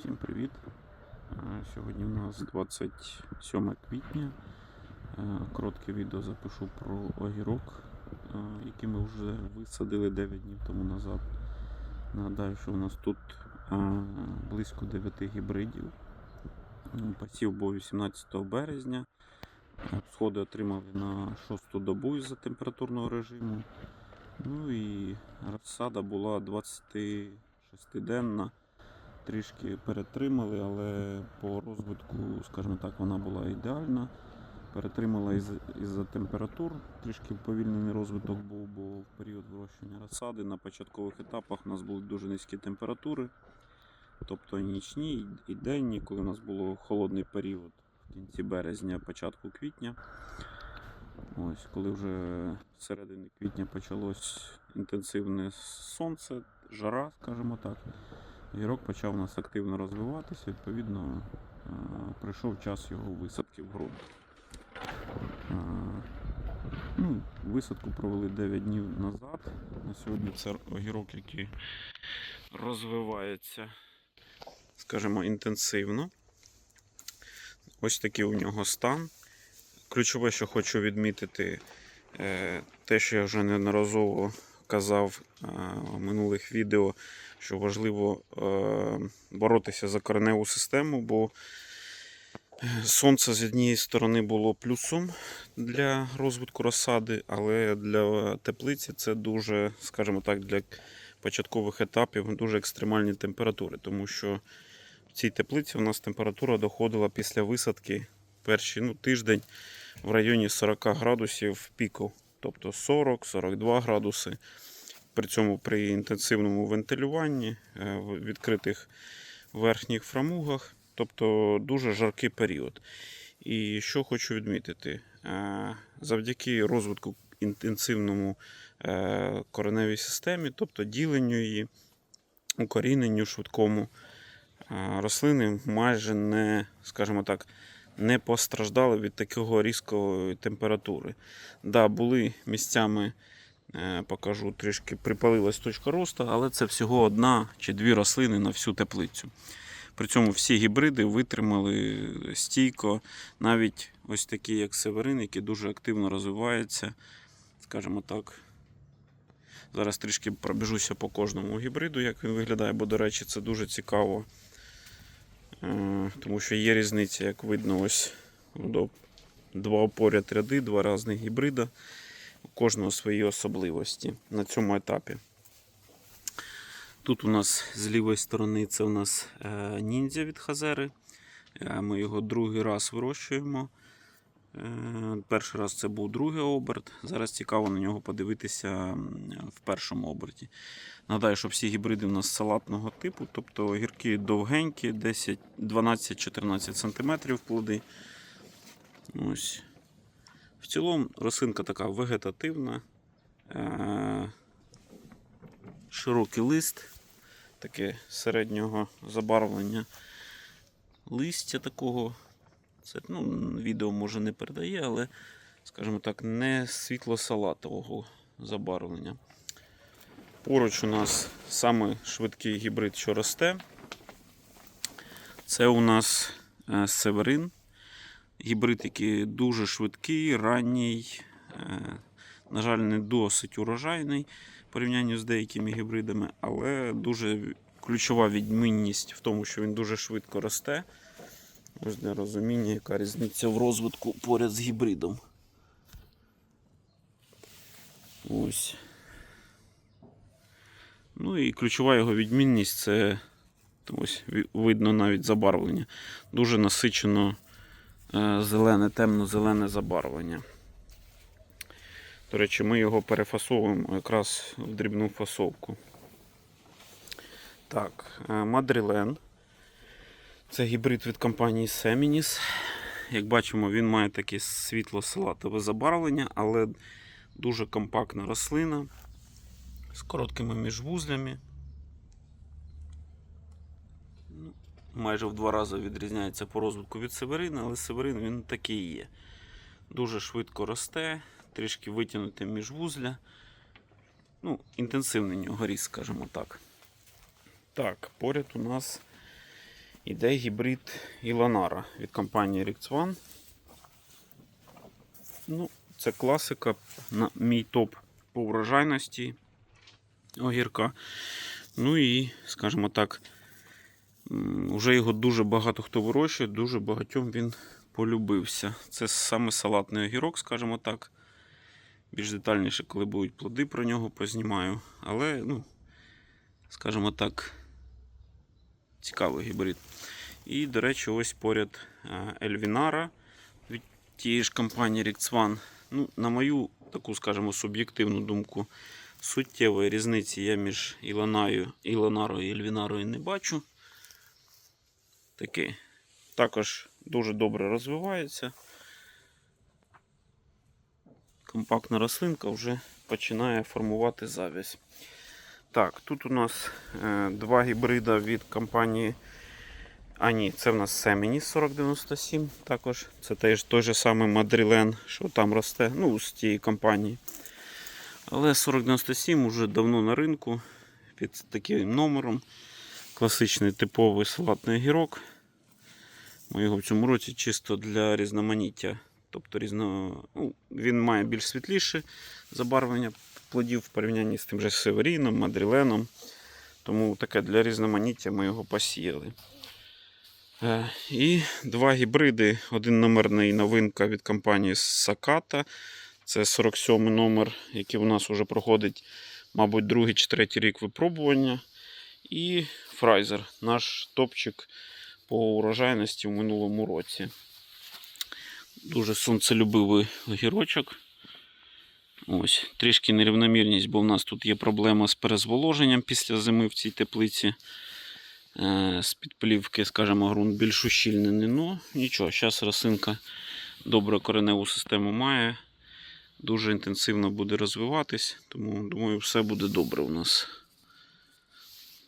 Всім привіт! Е, Сьогодні у нас 27 квітня. Е, Коротке відео запишу про огірок, е, який ми вже висадили 9 днів тому назад. Нагадаю, що у нас тут близько 9 гібридів. Посів був 18 березня. Сходи отримали на 6 добу із-за температурного режиму. Ну і розсада була 26-денна трішки перетримали, але по розвитку, скажімо так, вона була ідеальна. Перетримала із- із-за температур, трішки вповільнений розвиток був, бо в період вирощування розсади на початкових етапах у нас були дуже низькі температури, тобто нічні і денні, коли у нас було холодний період в кінці березня, початку квітня. Ось, коли вже середини квітня почалось інтенсивне сонце, жара, скажімо так. Гірок почав у нас активно розвиватися, відповідно, е, прийшов час його висадки в ґрунт. Е, Ну, висадку провели 9 днів назад. На сьогодні це огірок, який розвивається, скажімо, інтенсивно. Ось такий у нього стан. Ключове, що хочу відмітити, е, те, що я вже неодноразово казав е, в минулих відео, що важливо е, боротися за кореневу систему, бо сонце з однієї сторони було плюсом для розвитку розсади, але для теплиці це дуже, скажімо так, для початкових етапів дуже екстремальні температури, тому що в цій теплиці у нас температура доходила після висадки перший ну, тиждень в районі 40 градусів піку, тобто 40-42 градуси. При цьому при інтенсивному вентилюванні е, в відкритих верхніх фрамугах, тобто дуже жаркий період. І що хочу відмітити, е, завдяки розвитку інтенсивному е, кореневій системі, тобто діленню її, укоріненню швидкому, рослини майже не, скажімо так, не постраждали від такого різкої температури. Да, були місцями Е, покажу трішки припалилась точка росту, але це всього одна чи дві рослини на всю теплицю. При цьому всі гібриди витримали стійко, навіть ось такі, як Северин, які дуже активно розвиваються. Скажімо так. Зараз трішки пробіжуся по кожному гібриду, як він виглядає, бо, до речі, це дуже цікаво. Тому що є різниця, як видно, ось два поряд ряди, два різних гібрида у кожного свої особливості на цьому етапі. Тут у нас з лівої сторони це у нас е, ніндзя від Хазери. Е, Ми його другий раз вирощуємо. Е, Перший раз це був другий оберт. Зараз цікаво на нього подивитися в першому оберті. Нагадаю, що всі гібриди у нас салатного типу, тобто гірки довгенькі, 12-14 см плоди. Ось. В цілому рослинка така вегетативна, е- широкий лист, таке середнього забарвлення листя такого. Це ну, відео може не передає, але, скажімо так, не світло-салатового забарвлення. Поруч у нас саме швидкий гібрид, що росте. Це у нас е, Северин. Гібрид, який дуже швидкий, ранній, е, на жаль, не досить урожайний в порівнянні з деякими гібридами, але дуже ключова відмінність в тому, що він дуже швидко росте. Ось для розуміння, яка різниця в розвитку поряд з гібридом. Ось. Ну і ключова його відмінність це ось видно навіть забарвлення. Дуже насичено е, зелене, темно-зелене забарвлення. До речі, ми його перефасовуємо якраз в дрібну фасовку. Так, е, Мадрилен. Це гібрид від компанії Seminis. Як бачимо, він має таке світло-салатове забарвлення, але дуже компактна рослина з короткими міжвузлями. Ну, майже в два рази відрізняється по розвитку від Северина, але Северин він такий є. Дуже швидко росте, трішки витягнуте міжвузля. Ну, інтенсивний нього ріст, скажімо так. Так, поряд у нас Іде гібрид Іланара від компанії Rix One. Ну, це класика, на мій топ по врожайності огірка. Ну і, скажімо так, вже його дуже багато хто вирощує, дуже багатьом він полюбився. Це саме салатний огірок, скажімо так. Більш детальніше, коли будуть плоди про нього, познімаю. Але, ну, скажімо так, цікавий гібрид. І, до речі, ось поряд е, Ельвінара від тієї ж компанії Rix Ну, на мою таку, скажімо, суб'єктивну думку, суттєвої різниці я між Іланою, Іланарою і Ельвінарою не бачу. Таке. Також дуже добре розвивається. Компактна рослинка вже починає формувати завязь. Так, тут у нас е, два гібрида від компанії. А ні, це в нас Семеніс 4097. Також це теж той же самий Мадрілен, що там росте, ну, з тієї компанії. Але 4097 вже давно на ринку під таким номером. Класичний типовий салатний огірок. Ми його в цьому році чисто для різноманіття. Тобто різно... ну, він має більш світліше забарвлення плодів в порівнянні з тим же Северіном, Мадріленом. Тому таке для різноманіття ми його посіяли. Е, І два гібриди. Один номерний новинка від компанії Sakata. Це 47 номер, який у нас вже проходить, мабуть, другий чи третій рік випробування. І Фрайзер, наш топчик по урожайності в минулому році. Дуже сонцелюбивий огірочок. Ось, трішки нерівномірність, бо в нас тут є проблема з перезволоженням після зими в цій теплиці. Е, З підплівки, скажімо, ґрунт більш ущільнений. Ну, нічого, зараз росинка добре кореневу систему має. Дуже інтенсивно буде розвиватись, тому думаю, все буде добре у нас.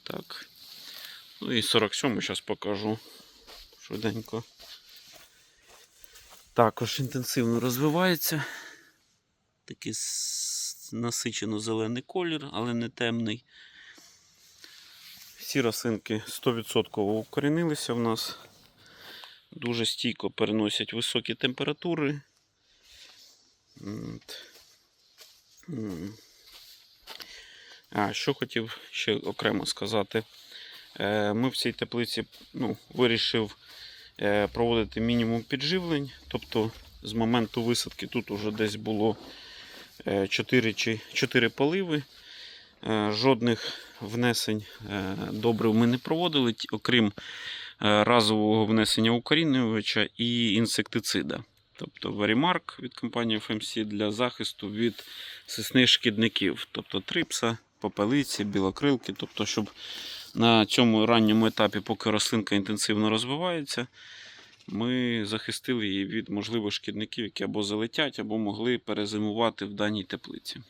Так. Ну і 47 зараз покажу швиденько. Також інтенсивно розвивається. Такий насичено зелений колір, але не темний. Всі росинки 100% укорінилися в нас. Дуже стійко переносять високі температури. А, що хотів ще окремо сказати. Е, Ми в цій теплиці ну, вирішив е, проводити мінімум підживлень. Тобто з моменту висадки тут уже десь було 4, чи 4 поливи. Е, Жодних внесень е, добрив ми не проводили, окрім е, разового внесення укорінювача і інсектицида. Тобто Варімарк від компанії FMC для захисту від сисних шкідників, тобто трипса, попелиці, білокрилки. Тобто, щоб на цьому ранньому етапі, поки рослинка інтенсивно розвивається, ми захистили її від можливих шкідників, які або залетять, або могли перезимувати в даній теплиці.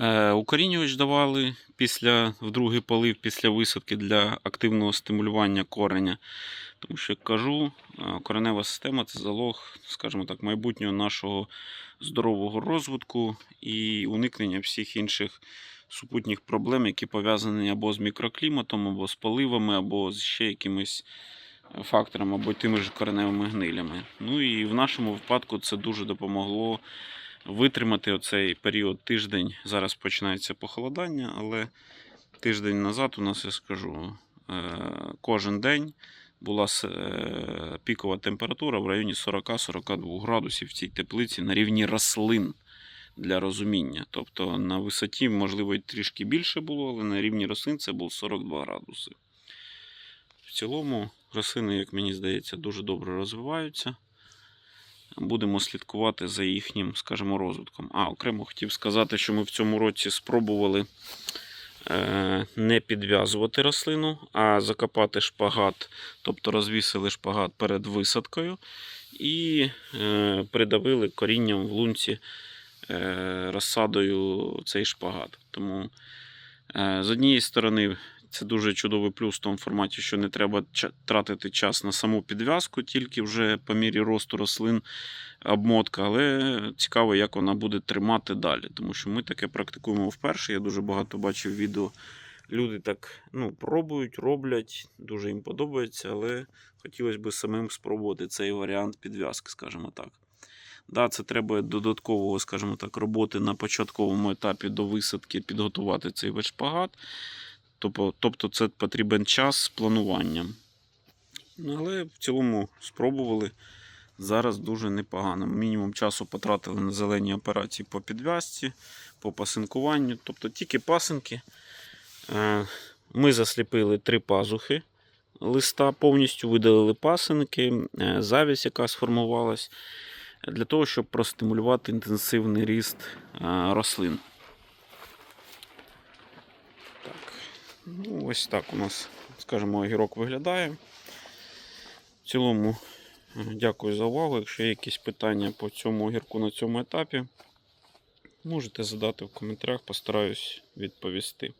Е, Укорінювач давали після, в другий полив після висадки для активного стимулювання кореня. Тому що, як кажу, е, коренева система це залог, скажімо так, майбутнього нашого здорового розвитку і уникнення всіх інших супутніх проблем, які пов'язані або з мікрокліматом, або з поливами, або з ще якимись факторами, або тими ж кореневими гнилями. Ну і в нашому випадку це дуже допомогло витримати оцей період тиждень. Зараз починається похолодання, але тиждень назад у нас, я скажу, е, кожен день була е, пікова температура в районі 40-42 градусів в цій теплиці на рівні рослин для розуміння. Тобто на висоті, можливо, трішки більше було, але на рівні рослин це було 42 градуси. В цілому рослини, як мені здається, дуже добре розвиваються. Будемо слідкувати за їхнім, скажімо, розвитком. А, окремо хотів сказати, що ми в цьому році спробували е, не підв'язувати рослину, а закопати шпагат, тобто розвісили шпагат перед висадкою і е, придавили корінням в лунці е, розсадою цей шпагат. Тому з однієї сторони. Це дуже чудовий плюс в тому форматі, що не треба тратити час на саму підв'язку, тільки вже по мірі росту рослин обмотка, але цікаво, як вона буде тримати далі. Тому що ми таке практикуємо вперше. Я дуже багато бачив відео люди так ну, пробують, роблять, дуже їм подобається, але хотілося б самим спробувати цей варіант підв'язки, скажімо так. Да, це треба додаткового, скажімо так, роботи на початковому етапі до висадки підготувати цей весь шпагат. Тобто, тобто це потрібен час з плануванням. Ну, але в цілому спробували. Зараз дуже непогано. Мінімум часу потратили на зелені операції по підв'язці, по пасинкуванню. Тобто тільки пасинки. Е, Ми засліпили три пазухи листа, повністю видалили пасинки, е, завість, яка сформувалась, для того, щоб простимулювати інтенсивний ріст е, рослин. Ну, ось так у нас, скажімо, огірок виглядає. В цілому, дякую за увагу. Якщо є якісь питання по цьому огірку на цьому етапі, можете задати в коментарях, постараюсь відповісти.